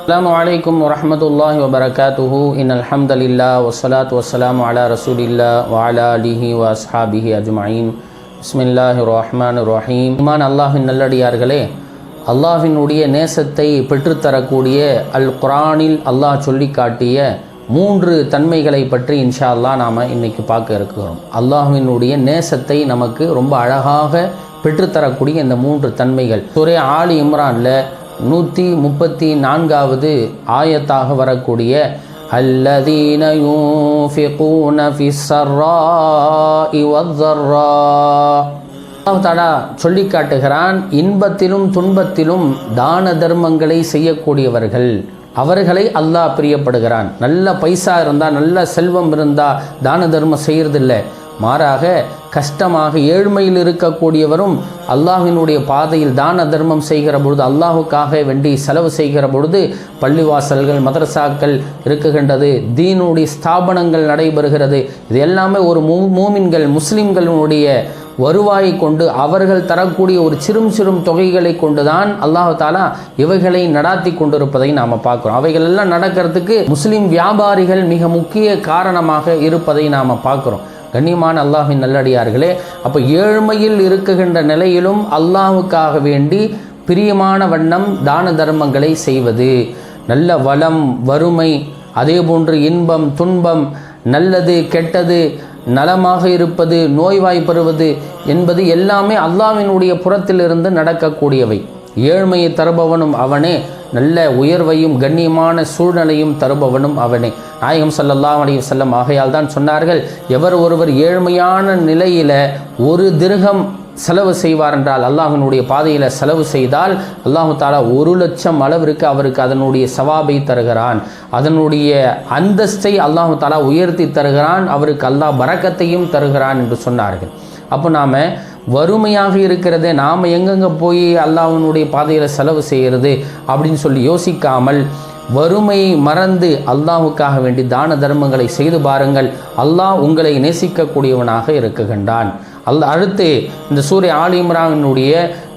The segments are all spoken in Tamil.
السلام عليكم ورحمة الله وبركاته إن الحمد لله والصلاة والسلام على رسول الله وعلى آله وأصحابه أجمعين بسم الله الرحمن الرحيم இமான் அல்லாஹின் நல்லடியார்களே அல்லாஹினுடைய நேசத்தை பெற்றுத்தரக்கூடிய அல் குரானில் அல்லாஹ் சொல்லி காட்டிய மூன்று தன்மைகளை பற்றி இன்ஷா அல்லாஹ் நாம் இன்னைக்கு பார்க்க இருக்கிறோம் அல்லாஹினுடைய நேசத்தை நமக்கு ரொம்ப அழகாக பெற்றுத்தரக்கூடிய இந்த மூன்று தன்மைகள் சுரே ஆலி இம்ரானில் நூற்றி முப்பத்தி நான்காவது ஆயத்தாக வரக்கூடிய الذين ينفقون في السراء والضراء அல்லாஹ் தாலா சொல்லி காட்டுகிறான் இன்பத்திலும் துன்பத்திலும் தான தர்மங்களை செய்யக்கூடியவர்கள் அவர்களை அல்லாஹ் பிரியப்படுகிறான் நல்ல பைசா இருந்தால் நல்ல செல்வம் இருந்தால் தான தர்மம் செய்யறதில்ல மாறாக கஷ்டமாக ஏழ்மையில் இருக்கக்கூடியவரும் அல்லாஹினுடைய பாதையில் தான தர்மம் செய்கிற பொழுது அல்லாஹுக்காக வேண்டி செலவு செய்கிற பொழுது பள்ளிவாசல்கள் மதரசாக்கள் இருக்குகின்றது தீனுடைய ஸ்தாபனங்கள் நடைபெறுகிறது. இது எல்லாமே ஒரு மூ மூமின்கள் முஸ்லிம்களுடைய வருவாயை கொண்டு அவர்கள் தரக்கூடிய ஒரு சிறும் சிறும் தொகைகளை கொண்டுதான் அல்லாஹு தாலா இவைகளை நடாத்தி கொண்டிருப்பதை நாம் பார்க்கிறோம். அவைகள் எல்லாம் நடக்கிறதுக்கு முஸ்லிம் வியாபாரிகள் மிக முக்கிய காரணமாக இருப்பதை நாம் பார்க்குறோம். கண்ணியமான அல்லாஹின் நல்லடியார்களே அப்போ ஏழ்மையில் இருக்குகின்ற நிலையிலும் அல்லாஹுக்காக வேண்டி பிரியமான வண்ணம் தான தர்மங்களை செய்வது. நல்ல வளம் வறுமை அதே போன்று இன்பம் துன்பம் நல்லது கெட்டது நலமாக இருப்பது நோய்வாய்ப்பெறுவது என்பது எல்லாமே அல்லாவினுடைய புறத்திலிருந்து நடக்கக்கூடியவை. ஏழ்மையை தருபவனும் அவனே. நல்ல உயர்வையும் கண்ணியமான சூழ்நிலையும் தருபவனும் அவனே. நாயகம் ஸல்லல்லாஹு அலைஹி வஸல்லம் ஆகையால் தான் சொன்னார்கள் எவர் ஒருவர் ஏழ்மையான நிலையில ஒரு திருகம் செலவு செய்வார் என்றால் அல்லாஹினுடைய பாதையில் செலவு செய்தால் அல்லாஹு தாலா ஒரு லட்சம் அளவிற்கு அவருக்கு அதனுடைய சவாபை தருகிறான். அதனுடைய அந்தஸ்தை அல்லாஹு தாலா உயர்த்தி தருகிறான். அவருக்கு அல்லாஹ் பறக்கத்தையும் தருகிறான் என்று சொன்னார்கள். அப்போ நாம் வறுமையாக இருக்கிறதே நாம் எங்கெங்கே போய் அல்லாஹ்வினுடைய பாதையில் செலவு செய்கிறது அப்படின்னு சொல்லி யோசிக்காமல் வறுமையை மறந்து அல்லாஹுக்காக வேண்டி தான தர்மங்களை செய்து பாருங்கள். அல்லாஹ் உங்களை நேசிக்கக்கூடியவனாக இருக்குகின்றான் அல்ல அடுத்து இந்த சூரிய ஆல்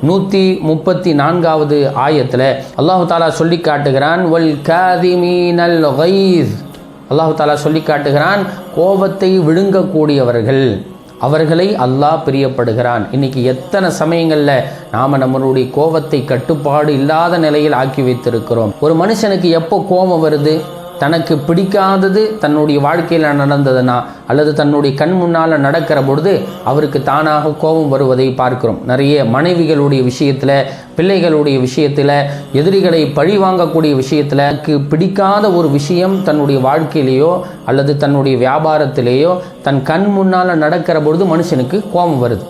நூற்றி முப்பத்தி நான்காவது ஆயத்தில் அல்லாஹு தாலா சொல்லி காட்டுகிறான் வல் காதிமீனல் அல்லாஹு தாலா சொல்லி காட்டுகிறான் கோபத்தை விழுங்கக்கூடியவர்கள். அவர்களை அல்லாஹ் பிரியப்படுகிறான். இன்னைக்கு எத்தனை சமயங்களில் நாம் நம்மளுடைய கோபத்தை கட்டுப்பாடு இல்லாத நிலையில் ஆக்கி வைத்திருக்கிறோம். ஒரு மனுஷனுக்கு எப்போ கோபம் வருது? தனக்கு பிடிக்காதது தன்னுடைய வாழ்க்கையில் நடந்ததுன்னா அல்லது தன்னுடைய கண் முன்னால் நடக்கிற பொழுது அவருக்கு தானாக கோபம் வருவதை பார்க்கிறோம். நிறைய மனைவிகளுடைய விஷயத்தில் பிள்ளைகளுடைய விஷயத்தில் எதிரிகளை பழி வாங்கக்கூடிய விஷயத்தில் தனக்கு பிடிக்காத ஒரு விஷயம் தன்னுடைய வாழ்க்கையிலேயோ அல்லது தன்னுடைய வியாபாரத்திலேயோ தன் கண் முன்னால் நடக்கிற பொழுது மனுஷனுக்கு கோபம் வருது.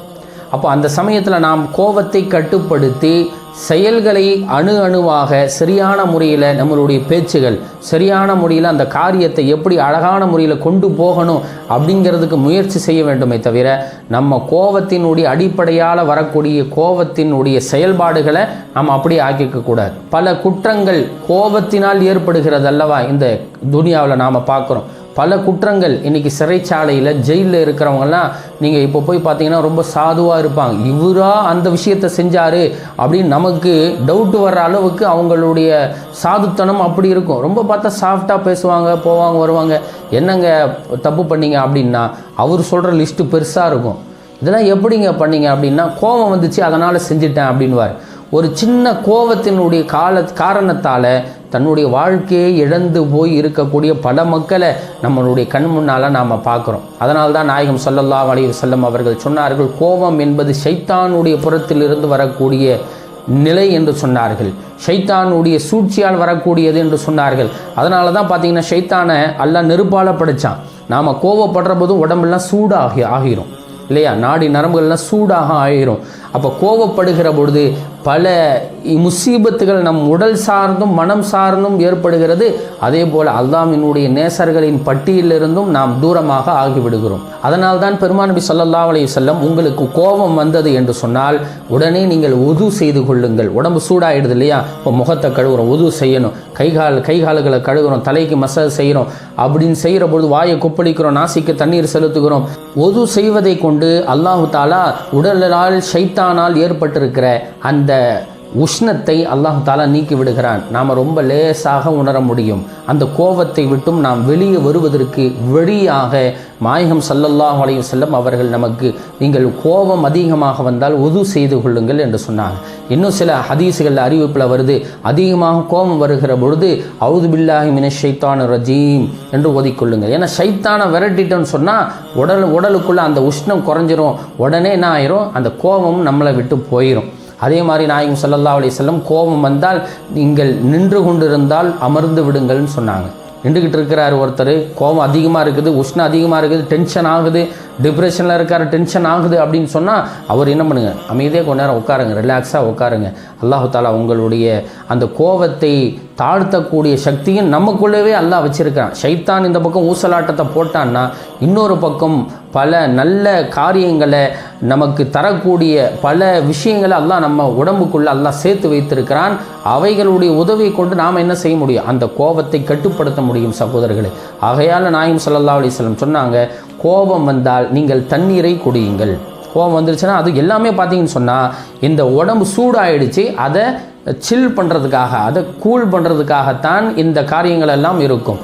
அப்போ அந்த சமயத்தில் நாம் கோபத்தை கட்டுப்படுத்தி செயல்களை அணு அணுவாக சரியான முறையில் நம்மளுடைய பேச்சுகள் சரியான முறையில் அந்த காரியத்தை எப்படி அழகான முறையில் கொண்டு போகணும் அப்படிங்கிறதுக்கு முயற்சி செய்ய வேண்டுமே தவிர நம்ம கோபத்தினுடைய அடிப்படையால் வரக்கூடிய கோபத்தினுடைய செயல்பாடுகளை நம்ம அப்படியே ஆக்கிக்க கூடாது. பல குற்றங்கள் கோபத்தினால் ஏற்படுகிறது அல்லவா? இந்த துனியாவில் நாம் பார்க்குறோம். பல குற்றங்கள். இன்றைக்கி சிறைச்சாலையில் ஜெயிலில் இருக்கிறவங்கலாம் நீங்கள் இப்போ போய் பார்த்தீங்கன்னா ரொம்ப சாதுவாக இருப்பாங்க. இவராக அந்த விஷயத்தை செஞ்சார் அப்படின்னு நமக்கு டவுட்டு வர்ற அளவுக்கு அவங்களுடைய சாதுத்தனம் அப்படி இருக்கும். ரொம்ப பார்த்தா சாஃப்டாக பேசுவாங்க போவாங்க வருவாங்க. என்னங்க தப்பு பண்ணீங்க அப்படின்னா அவர் சொல்கிற லிஸ்ட்டு பெருசாக இருக்கும். இதெல்லாம் எப்படிங்க பண்ணீங்க அப்படின்னா கோபம் வந்துச்சு அதனால் செஞ்சிட்டேன் அப்படின்வார் ஒரு சின்ன கோபத்தினுடைய கால காரணத்தால் தன்னுடைய வாழ்க்கையை இழந்து போய் இருக்கக்கூடிய பல மக்களை நம்மளுடைய கண் முன்னால் நாம் பார்க்குறோம். அதனால் தான் நாயகம் சொல்லல்லா அலைஹி செல்லம் அவர்கள் சொன்னார்கள் கோபம் என்பது ஷைத்தானுடைய புறத்திலிருந்து வரக்கூடிய நிலை என்று சொன்னார்கள். ஷைத்தானுடைய சூழ்ச்சியால் வரக்கூடியது என்று சொன்னார்கள். அதனால தான் பார்த்தீங்கன்னா ஷைத்தானை எல்லாம் நெருப்பால் படைச்சான் நாம் கோவப்படுற போது உடம்பெல்லாம் சூடாகி ஆகிரும். இல்லையா? நாடி நரம்புகள்லாம் சூடாக ஆயிரும். அப்போ கோவப்படுகிற பொழுது பல முசீபத்துகள் நம் உடல் சார்ந்தும் மனம் சார்ந்தும் ஏற்படுகிறது. அதே போல் அல்லாமினுடைய நேசர்களின் பட்டியலிருந்தும் நாம் தூரமாக ஆகிவிடுகிறோம். அதனால் தான் பெருமான் நபி ஸல்லல்லாஹு உங்களுக்கு கோபம் வந்தது என்று சொன்னால் உடனே நீங்கள் உது செய்து கொள்ளுங்கள். உடம்பு சூடாயிடுது இல்லையா? இப்போ முகத்தை கழுவுறோம் உது செய்யணும். கைகால் கைகால்களை கழுவுறோம் தலைக்கு மசாஜ் செய்கிறோம் அப்படின்னு செய்கிற பொழுது வாயை கொப்பளிக்கிறோம் நாசிக்கு தண்ணீர் செலுத்துகிறோம். ஒது செய்வதை கொண்டு அல்லாஹு தாலா உடலால் ஷைத்தானால் ஏற்பட்டிருக்கிற அந்த உஷ்ணத்தை அல்லாஹ் தாலா நீக்கி விடுகிறான். நாம் ரொம்ப லேசாக உணர முடியும். அந்த கோபத்தை விட்டும் நாம் வெளியே வருவதற்கு வழியாக மாயகம் சல்லல்லாஹ் அலையும் செல்லும் அவர்கள் நமக்கு நீங்கள் கோபம் அதிகமாக வந்தால் உது செய்து கொள்ளுங்கள் என்று சொன்னாங்க. இன்னும் சில ஹதீஸுகள் அறிவிப்பில் வருது. அதிகமாக கோபம் வருகிற பொழுது அவுது பில்லாஹி மின ஷைத்தான ரஜீம் என்று ஓதிக்கொள்ளுங்கள் ஏன்னா ஷைத்தானை விரட்டிட்டோன்னு சொன்னால் உடல் உடலுக்குள்ளே அந்த உஷ்ணம் குறைஞ்சிரும். உடனே என்ன ஆயிரும்? அந்த கோபமும் நம்மளை விட்டு போயிடும் அதே மாதிரி நாயகம் சல்லல்லா அலி செல்லம் கோபம் வந்தால் நீங்கள் நின்று கொண்டிருந்தால் அமர்ந்து விடுங்கள்னு சொன்னாங்க. நின்றுக்கிட்டு இருக்கிறார் ஒருத்தர் கோபம் அதிகமாக இருக்குது உஷ்ணம் அதிகமாக இருக்குது டென்ஷன் ஆகுது. டிப்ரெஷனில் இருக்கார் டென்ஷன் ஆகுது அப்படின்னு சொன்னால் அவர் என்ன பண்ணுங்க? அமைதியாக கொஞ்ச நேரம் உட்காருங்க ரிலாக்ஸாக உட்காருங்க. அல்லாஹு தாலா உங்களுடைய அந்த கோபத்தை தாழ்த்தக்கூடிய சக்தியும் நமக்குள்ளவே அல்லாஹ் வச்சுருக்கான் ஷைத்தான் இந்த பக்கம் ஊசலாட்டத்தை போட்டான்னா இன்னொரு பக்கம் பல நல்ல காரியங்களை நமக்கு தரக்கூடிய பல விஷயங்களை அல்லா நம்ம உடம்புக்குள்ளே எல்லாம் சேர்த்து வைத்திருக்கிறான். அவைகளுடைய உதவியை கொண்டு நாம் என்ன செய்ய முடியும்? அந்த கோபத்தை கட்டுப்படுத்த முடியும் சகோதரர்களே. ஆகையால் நாயும் சல்லா அலிஸ்லம் சொன்னாங்க கோபம் வந்தால் நீங்கள் தண்ணீரை குடியுங்கள். கோபம் வந்துருச்சுன்னா அது எல்லாமே பார்த்தீங்கன்னு சொன்னால் இந்த உடம்பு சூடாயிடுச்சு அதை சில் பண்ணுறதுக்காக அதை கூல் பண்ணுறதுக்காகத்தான் இந்த காரியங்கள் எல்லாம் இருக்கும்.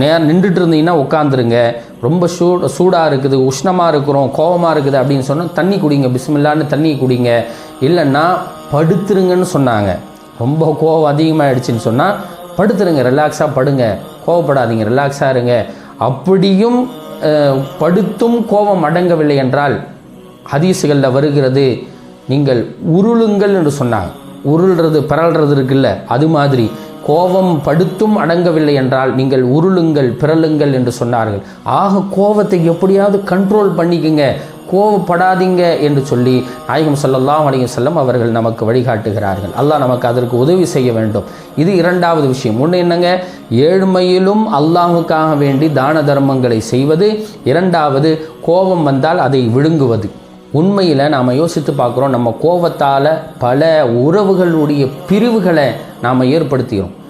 நே நின்றுட்டு இருந்தீங்கன்னா உட்காந்துருங்க ரொம்ப சூ சூடாக இருக்குது உஷ்ணமாக இருக்கிறோம் கோபமாக இருக்குது அப்படின்னு சொன்னால் தண்ணி குடிங்க பிஸ்மில்லான்னு தண்ணி குடிங்க. இல்லைன்னா படுத்துருங்கன்னு சொன்னாங்க. ரொம்ப கோவம் அதிகமாகிடுச்சின்னு சொன்னால் படுத்துருங்க ரிலாக்ஸாக படுங்க. கோவப்படாதீங்க ரிலாக்ஸாக இருங்க. அப்படியும் படுத்தும் கோபம் அடங்கவில்லை என்றால் ஹதீசுகளில் வருகிறது நீங்கள் உருளுங்கள் என்று சொன்னாங்க. உருள்றது பிறல்றது இருக்குல்ல அது மாதிரி. கோபம் படுத்தும் அடங்கவில்லை என்றால் நீங்கள் உருளுங்கள் பிறலுங்கள் என்று சொன்னார்கள். ஆக கோபத்தை எப்படியாவது கண்ட்ரோல் பண்ணிக்கங்க. கோவப்படாதீங்க என்று சொல்லி நாயகம் சொல்லலாம் அலையும் செல்லும் அவர்கள் நமக்கு வழிகாட்டுகிறார்கள். அல்லாஹ் நமக்கு அதற்கு உதவி செய்ய வேண்டும். இது இரண்டாவது விஷயம். ஒன்று என்னங்க? ஏழ்மையிலும் அல்லாஹுக்காக வேண்டி தான தர்மங்களை செய்வது. இரண்டாவது கோபம் வந்தால் அதை விழுங்குவது. உண்மையில் நாம் யோசித்து பார்க்குறோம். நம்ம கோபத்தால் பல உறவுகளுடைய பிரிவுகளை நாம் ஏற்படுத்திக்கிறோம்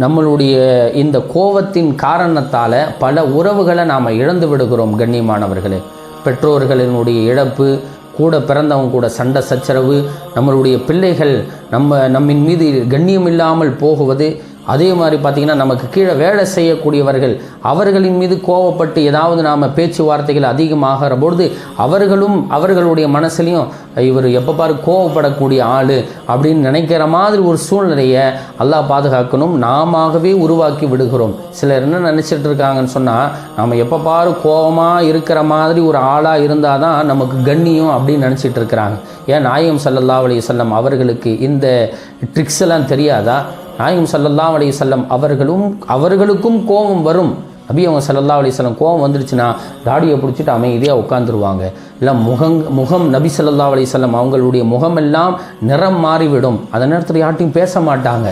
நம்மளுடைய இந்த கோபத்தின் காரணத்தால் பல உறவுகளை நாம் இழந்து விடுகிறோம் கண்ணியமானவர்களே. பெற்றோர்களினுடைய இழப்பு கூட பிறந்தவங்க கூட சண்டை சச்சரவு நம்மளுடைய பிள்ளைகள் நம்ம நம்மின் மீது கண்ணியம் இல்லாமல் போகுவது அதே மாதிரி பார்த்திங்கன்னா நமக்கு கீழே வேலை செய்யக்கூடியவர்கள் அவர்களின் மீது கோவப்பட்டு ஏதாவது நாம் பேச்சுவார்த்தைகள் அதிகமாகிற பொழுது அவர்களும் அவர்களுடைய மனசுலையும் இவர் எப்போ பாரு கோவப்படக்கூடிய ஆள் அப்படின்னு நினைக்கிற மாதிரி ஒரு சூழ்நிலையை அல்லாஹ் பாதுகாக்கணும். நாமவே உருவாக்கி விடுகிறோம். சிலர் என்ன நினச்சிட்டு இருக்காங்கன்னு சொன்னால் நம்ம எப்போ பாரு கோபமாக இருக்கிற மாதிரி ஒரு ஆளாக இருந்தால் தான் நமக்கு கண்ணியம் அப்படின்னு நினச்சிட்டு இருக்கிறாங்க. ஏன் நாயம் சல்லல்லா அலி செல்லம் அவர்களுக்கு இந்த ட்ரிக்ஸ் எல்லாம் தெரியாதா? நாயகம் சல்லல்லா அலி சொல்லம் அவர்களும் அவர்களுக்கும் கோபம் வரும். நபி அவங்க ஸல்லல்லாஹு அலைஹி வஸல்லம் கோபம் வந்துருச்சுன்னா தாடியை பிடிச்சிட்டு அமைதியாக உட்காந்துருவாங்க இல்லை முகம் முகம் நபி சல்லா அலைஹி வஸல்லம் அவங்களுடைய முகமெல்லாம் நிறம் மாறிவிடும். அந்த நேரத்தில் யார்ட்டையும் பேச மாட்டாங்க.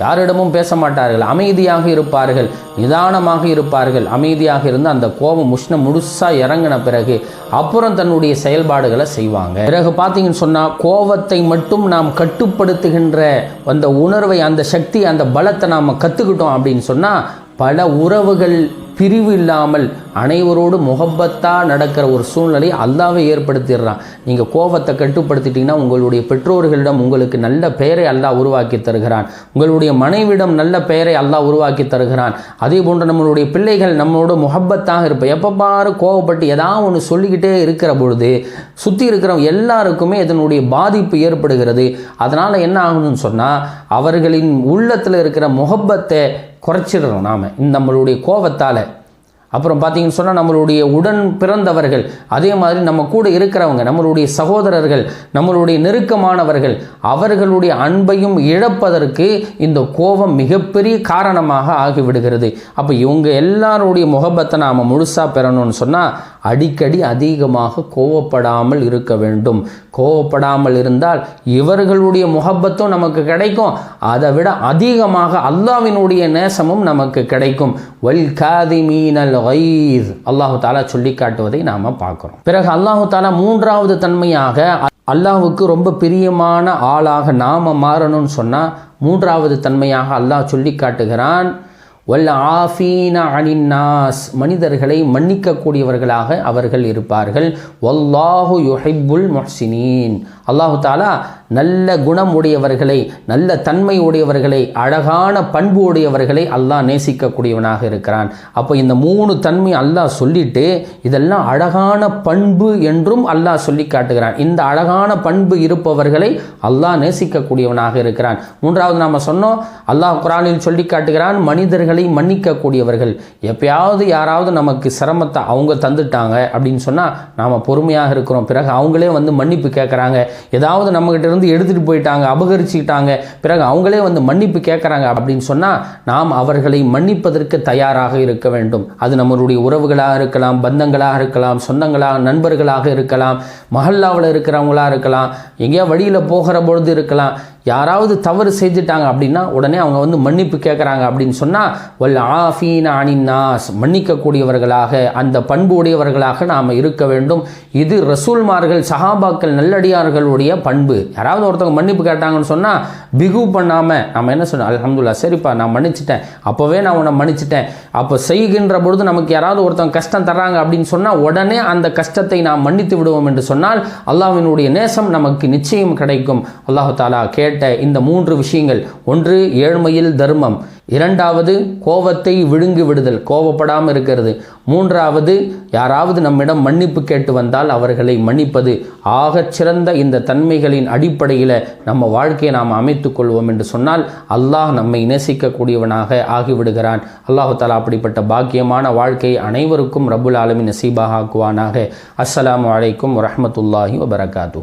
யாரிடமும் பேச மாட்டார்கள் அமைதியாக இருப்பார்கள். நிதானமாக இருப்பார்கள். அமைதியாக இருந்து அந்த கோபம் உஷ்ணம் முழுசாக இறங்கின பிறகு அப்புறம் தன்னுடைய செயல்பாடுகளை செய்வாங்க. பிறகு பார்த்தீங்கன்னு சொன்னால் கோபத்தை மட்டும் நாம் கட்டுப்படுத்துகின்ற அந்த உணர்வை அந்த சக்தி அந்த பலத்தை நாம் கற்றுக்கிட்டோம் அப்படின்னு சொன்னால் பல உறவுகள் பிரிவு இல்லாமல் அனைவரோடு முகப்பத்தாக நடக்கிற ஒரு சூழ்நிலை அல்லாவே ஏற்படுத்திடுறான். நீங்கள் கோபத்தை கட்டுப்படுத்திட்டீங்கன்னா உங்களுடைய பெற்றோர்களிடம் உங்களுக்கு நல்ல பெயரை அல்லாஹ் உருவாக்கி தருகிறான். உங்களுடைய மனைவிடம் நல்ல பெயரை அல்லாஹ் உருவாக்கி தருகிறான். அதே போன்று நம்மளுடைய பிள்ளைகள் நம்மளோட முகப்பத்தாக இருப்பேன் எப்போ பாரு கோவப்பட்டு ஏதாவது ஒன்று சொல்லிக்கிட்டே இருக்கிற பொழுது சுற்றி இருக்கிற எல்லாருக்குமே இதனுடைய பாதிப்பு ஏற்படுகிறது. அதனால் என்ன ஆகணும்னு சொன்னால் அவர்களின் உள்ளத்தில் இருக்கிற முகப்பத்தை குறைச்சிடுறோம் நாம். நம்மளுடைய கோபத்தால். அப்புறம் பார்த்தீங்கன்னு சொன்னால் நம்மளுடைய உடன் பிறந்தவர்கள் அதே மாதிரி நம்ம கூட இருக்கிறவங்க நம்மளுடைய சகோதரர்கள் நம்மளுடைய நெருக்கமானவர்கள் அவர்களுடைய அன்பையும் இழப்பதற்கு இந்த கோபம் மிகப்பெரிய காரணமாக ஆகிவிடுகிறது. அப்போ இவங்க எல்லாருடைய முகபத்தை நாம் முழுசாக பெறணும்னு சொன்னால் அடிக்கடி அதிகமாக கோவப்படாமல் இருக்க வேண்டும். கோவப்படாமல் இருந்தால் இவர்களுடைய முகப்பத்தும் நமக்கு கிடைக்கும். அதை விட அதிகமாக அல்லாவினுடைய நேசமும் நமக்கு கிடைக்கும். வல் காதிமீனல் வைஸ் அல்லாஹு தாலா சொல்லி காட்டுவதை நாம் பார்க்குறோம். பிறகு அல்லாஹு தாலா மூன்றாவது தன்மையாக அல்லாஹுக்கு ரொம்ப பிரியமான ஆளாக நாம மாறணும்னு சொன்னால் மூன்றாவது தன்மையாக அல்லாஹ் சொல்லி காட்டுகிறான் வல்ல ஆஃபீன அனின்னாஸ் மனிதர்களை மன்னிக்கக்கூடியவர்களாக அவர்கள் இருப்பார்கள். வல்லாஹு யுஹைபுல் மொஹ்சினீன். அல்லாஹு தாலா நல்ல குணம் உடையவர்களை நல்ல தன்மை உடையவர்களை அழகான பண்பு உடையவர்களை அல்லாஹ் நேசிக்கக்கூடியவனாக இருக்கிறான். அப்போ இந்த மூணு தன்மை அல்லாஹ் சொல்லிட்டு இதெல்லாம் அழகான பண்பு என்றும் அல்லாஹ் சொல்லி காட்டுகிறான். இந்த அழகான பண்பு இருப்பவர்களை அல்லாஹ் நேசிக்கக்கூடியவனாக இருக்கிறான். மூன்றாவது நாம் சொன்னோம் அல்லாஹ் குரானில் சொல்லி காட்டுகிறான் மனிதர்களை மன்னிக்கக்கூடியவர்கள். எப்பயாவது யாராவது நமக்கு சிரமத்தை அவங்க தந்துட்டாங்க அப்படின்னு சொன்னால் நாம் பொறுமையாக இருக்கிறோம். பிறகு அவங்களே வந்து மன்னிப்பு கேட்குறாங்க. ஏதாவது நம்மகிட்ட இருந்து எடுத்துகிட்டு போயிட்டாங்க அபகரிச்சுக்கிட்டாங்க. பிறகு அவங்களே வந்து மன்னிப்பு கேட்குறாங்க அப்படின்னு சொன்னால் நாம் அவர்களை மன்னிப்பதற்கு தயாராக இருக்க வேண்டும். அது நம்மளுடைய உறவுகளாக இருக்கலாம் பந்தங்களாக இருக்கலாம் சொந்தங்களாக நண்பர்களாக இருக்கலாம் மஹல்லாவில் இருக்கிறவங்களாக இருக்கலாம் எங்கேயா வழியில் போகிற பொழுது இருக்கலாம். யாராவது தவறு செஞ்சுட்டாங்க அப்படின்னா உடனே அவங்க வந்து மன்னிப்பு கேட்குறாங்க அப்படின்னு சொன்னால் வல் ஆஃபீன் அனின்னாஸ். மன்னிக்கக்கூடியவர்களாக அந்த பண்பு உடையவர்களாக நாம் இருக்க வேண்டும். இது ரசூல்மார்கள் சஹாபாக்கள் நல்லடியார்களுடைய பண்பு. யாராவது ஒருத்தவங்க மன்னிப்பு கேட்டாங்கன்னு சொன்னால் பிகு பண்ணாமல் நம்ம என்ன சொன்னோம்? அலமதுல்லா சரிப்பா நான் மன்னிச்சிட்டேன். அப்போவே நான் உன்னை மன்னிச்சிட்டேன். அப்போ செய்கின்ற பொழுது நமக்கு யாராவது ஒருத்தவங்க கஷ்டம் தர்றாங்க அப்படின்னு சொன்னால் உடனே அந்த கஷ்டத்தை நாம் மன்னித்து விடுவோம் என்று சொன்னால் அல்லாஹ்வினுடைய நேசம் நமக்கு நிச்சயம் கிடைக்கும். அல்லாஹு தாலா கேட்ட இந்த மூன்று விஷயங்கள். ஒன்று ஏழ்மையில் தர்மம். இரண்டாவது கோபத்தை விழுங்கி விடுதல் கோபப்படாமல் இருக்கிறது. மூன்றாவது யாராவது நம்மிடம் மன்னிப்பு கேட்டு வந்தால் அவர்களை மன்னிப்பது. ஆகச் சிறந்த இந்த தன்மைகளின் அடிப்படையில் நம்ம வாழ்க்கையை நாம் அமைத்துக் கொள்வோம் என்று சொன்னால் அல்லாஹ் நம்மை நேசிக்கக்கூடியவனாக ஆகிவிடுகிறான். அல்லாஹு தாலா அப்படிப்பட்ட பாக்கியமான வாழ்க்கையை அனைவருக்கும் ரபுல் ஆலமி நசீபாக ஆக்குவானாக. அஸ்ஸலாம் வலைக்கும் வரமத்துல்லாஹி வபரகாத்தூ